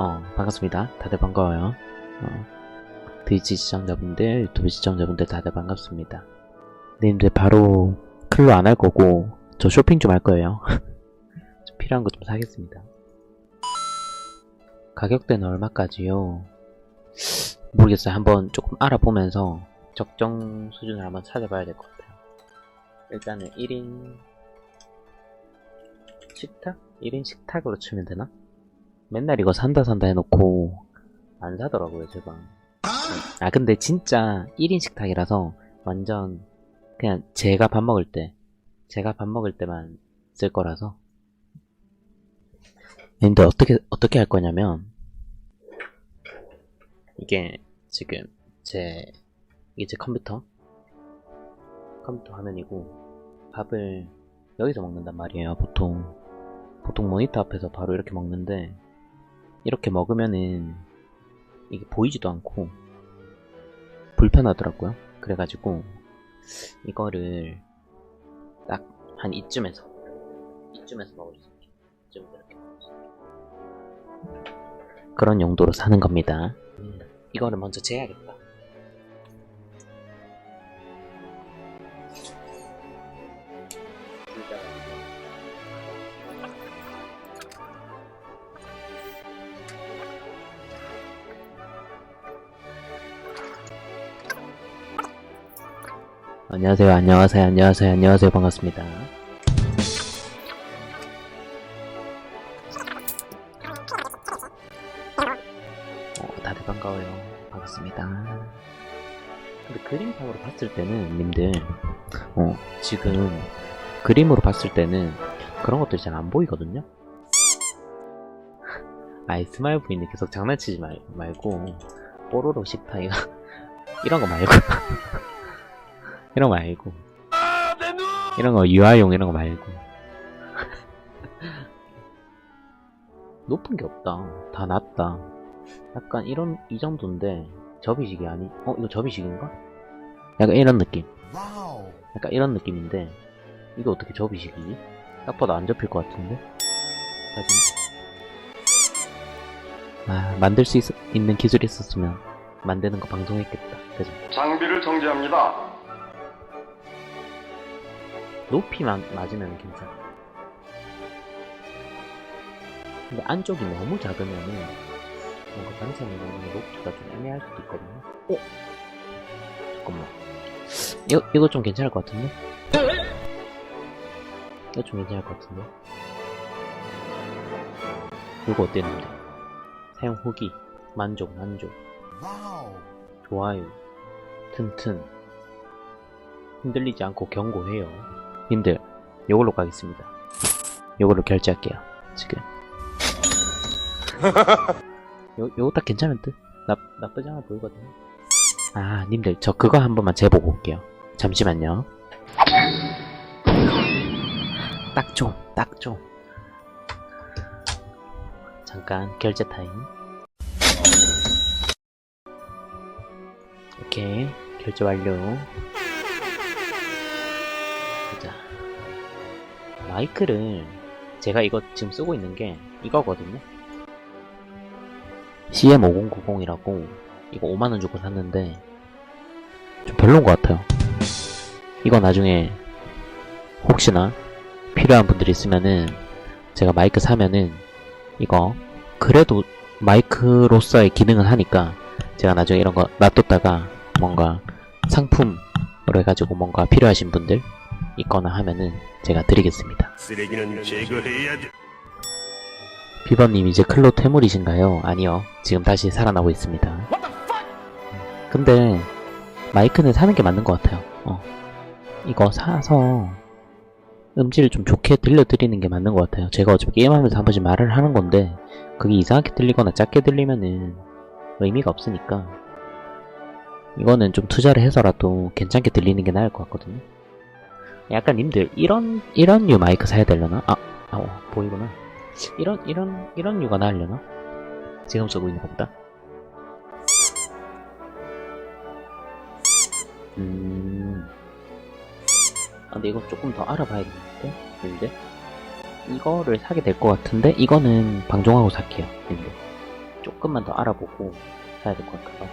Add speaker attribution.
Speaker 1: 어, 반갑습니다. 다들 반가워요. 어, 트위치 시청자분들, 유튜브 시청자분들 다들 반갑습니다. 님들 바로 클로 안 할 거고, 저 쇼핑 좀 할 거예요. 좀 필요한 거 좀 사겠습니다. 가격대는 얼마까지요? 모르겠어요. 한번 조금 알아보면서 적정 수준을 한번 찾아봐야 될 것 같아요. 일단은 1인 식탁? 1인 식탁으로 치면 되나? 맨날 이거 산다 산다 해놓고 안 사더라고요 제가. 아 근데 진짜 1인 식탁이라서 완전 그냥 제가 밥 먹을 때 제가 밥 먹을 때만 쓸 거라서. 근데 어떻게 어떻게 할 거냐면 이게 지금 제 이게 제 컴퓨터? 컴퓨터 화면이고 밥을 여기서 먹는단 말이에요 보통. 보통 모니터 앞에서 바로 이렇게 먹는데 이렇게 먹으면은 이게 보이지도 않고 불편하더라고요. 그래가지고 이거를 딱 한 이쯤에서 이쯤에서 먹을 수 있게 이쯤 이렇게 먹을 수 있게 그런 용도로 사는 겁니다. 음, 이거를 먼저 재야겠다. 안녕하세요, 안녕하세요, 안녕하세요, 안녕하세요, 반갑습니다. 어, 다들 반가워요. 반갑습니다. 근데 그림상으로 봤을 때는, 님들, 어, 지금, 그림으로 봤을 때는 그런 것들이 잘 안 보이거든요? 아이, 스마일 부인이 계속 장난치지 말, 말고, 뽀로로 식탁, 이거, 이런 거 말고. 이런 거 말고 이런 거 유아용 이런 거 말고 높은 게 없다 다 낮다 약간 이런 이 정도인데 접이식이 아니 어 이거 접이식인가? 약간 이런 느낌. 약간 이런 느낌인데 이거 어떻게 접이식이지? 딱 봐도 안 접힐 것 같은데 사진 아 만들 수 있, 있는 기술이 있었으면 만드는 거 방송했겠다 그죠?
Speaker 2: 장비를 정지합니다.
Speaker 1: 높이만 맞으면 괜찮아. 근데 안쪽이 너무 작으면은 뭔가 반찬이 너무 높이가 좀 애매할 수도 있거든요. 어? 잠깐만. 이거, 이거 좀 괜찮을 것 같은데? 이거 좀 괜찮을 것 같은데? 이거 어땠는데? 사용 후기. 만족, 만족. 좋아요. 튼튼. 흔들리지 않고 경고해요. 님들, 요걸로 가겠습니다. 요걸로 결제할게요. 지금. 요, 요거 딱 괜찮은 듯? 나, 나쁘지 않아 보이거든요. 아, 님들, 저 그거 한 번만 재보고 올게요. 잠시만요. 딱 좀, 딱 좀. 잠깐, 결제 타임. 오케이, 결제 완료. 마이크를 제가 이거 지금 쓰고 있는 게 이거거든요. CM5090이라고 이거 5만원 주고 샀는데 좀 별론 것 같아요. 이거 나중에 혹시나 필요한 분들이 있으면은 제가 마이크 사면은 이거 그래도 마이크로서의 기능은 하니까 제가 나중에 이런 거 놔뒀다가 뭔가 상품으로 해가지고 뭔가 필요하신 분들 있거나 하면은 제가 드리겠습니다.
Speaker 2: 쓰레기는 제거해야 돼.
Speaker 1: 비버님 이제 클로 퇴물이신가요? 아니요. 지금 다시 살아나고 있습니다. 근데 마이크는 사는 게 맞는 것 같아요. 어. 이거 사서 음질을 좀 좋게 들려드리는 게 맞는 것 같아요. 제가 어차피 게임하면서 한 번씩 말을 하는 건데 그게 이상하게 들리거나 작게 들리면은 의미가 없으니까 이거는 좀 투자를 해서라도 괜찮게 들리는 게 나을 것 같거든요. 약간 님들 이런 이런 류 마이크 사야 되려나? 아, 아 어, 보이구나. 이런 이런 이런 류가 나으려나? 지금 쓰고 있는 것보다. 음. 아, 근데 이거 조금 더 알아봐야겠는데? 근데 이거를 사게 될 것 같은데 이거는 방종하고 살게요. 근데 조금만 더 알아보고 사야 될 것 같아요.